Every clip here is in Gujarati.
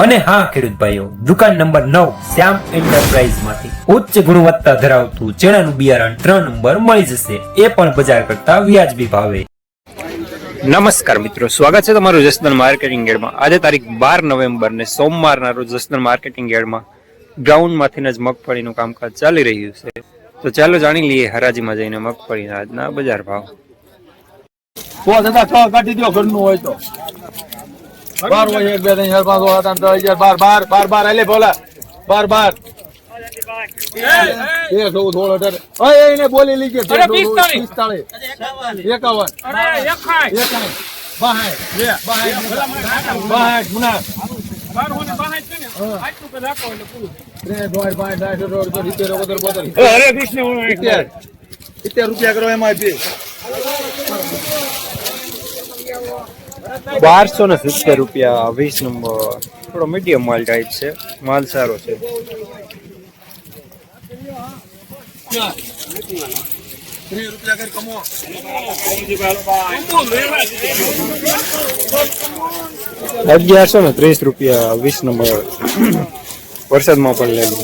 અને હા ખેડૂત ભાઈઓ દુકાન નંબર નવ શ્યામ એન્ટરપ્રાઇઝમાંથી ઉચ્ચ ગુણવત્તા ધરાવતું ચણાનું બિયારણ ત્રણ નંબર મળી જશે. એ પણ બજાર કરતા વ્યાજબી ભાવે. નમસ્કાર મિત્રો સ્વાગત છે તમારું જસદન માર્કેટિંગ યાર્ડમાં આજે તારીખ બાર નવેમ્બર ને સોમવારના રોજ જસદન માર્કેટિંગ યાર્ડમાં ગ્રાઉન્ડમાંથી જ મગફળીનું કામકાજ ચાલી રહ્યું છે. તો ચાલો જાણી લઈએ હરાજીમાં જઈને મગફળીના આજના બજાર ભાવ. કાઢી દો ઘરનું હોય તો. બાર હોય એક બે ત્રણ ચાર પાંચ સાત આઠ દસ અગિયાર બાર બાર બાર બાર એટલે બોલા બાર બાર બોલી પિસ્તાળીસ એકાવન એકાવન બાહાઠ બે બાહાઠ બાહાઠ ગુના ત્રણ દોઢ પાંચ સાઠ અઢાર ઓગણત્રીસ, સિત્તેર ઓગણત્રીસ બોતેર સિત્તેર સિત્તેર રૂપિયા કરો એમાં બી બારસો ને સિત્તેર રૂપિયા વીસ નંબર. થોડો મીડિયમ માલ ટાઈપ છે. માલ સારો છે. અગિયારસો ને ત્રીસ રૂપિયા વીસ નંબર. વરસાદમાં પણ લેલું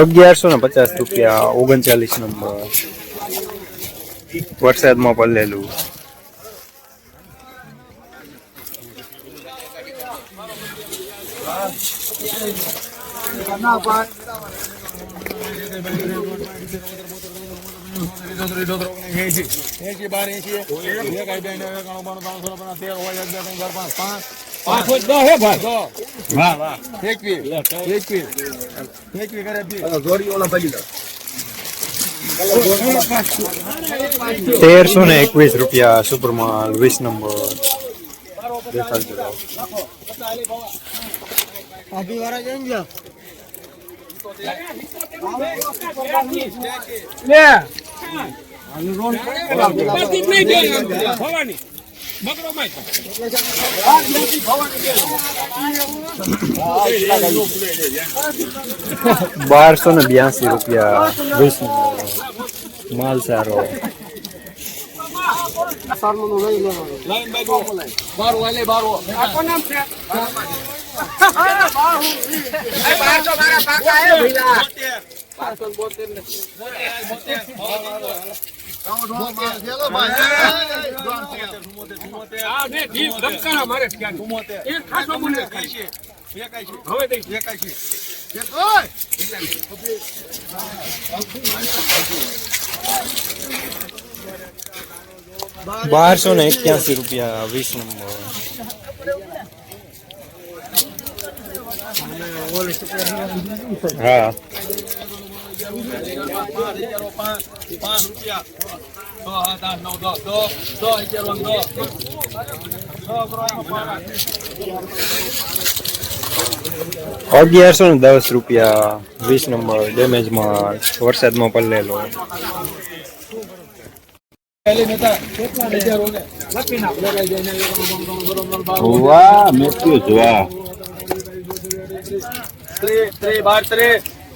અગિયારસો ને પચાસ રૂપિયા, ઓગણચાલીસ નંબર વરસાદમાં પલ્લેલું એસી બાર એસી એક એક, બે, ત્રણ, ચાર, પાંચ પાંચ. પાંચ દસ હે ભાઈ. વાહ વાહ. કરે બી ઓલા દો. તેરસો ને એકવીસ રૂપિયા સુપરમાલ વીસ નંબર. દેખાડજો બારસો ને બ્યાસી રૂપિયા વીસ માલ સારો બારો બારસો ને એક્યાસી રૂપિયા વીસ નંબર. હા. અગિયારસો ને દસ રૂપિયા વીસ નંબર ડેમેજમાં વરસાદમાં પલ્લેલો વાહ મેથ્યુ વાહ. ત્રે ત્રે બાર ત્રે.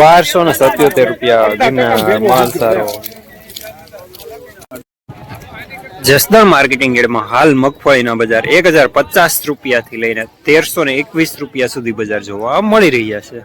બારસો ને સત્યોતેર રૂપિયા ગિરનાર માલ સારો. જસદણ માર્કેટિંગ ગેડમાં હાલ મગફળીના બજાર એક હજાર પચાસ રૂપિયાથી લઈને તેરસો ને એકવીસ રૂપિયા સુધી બજાર જોવા મળી રહ્યા છે.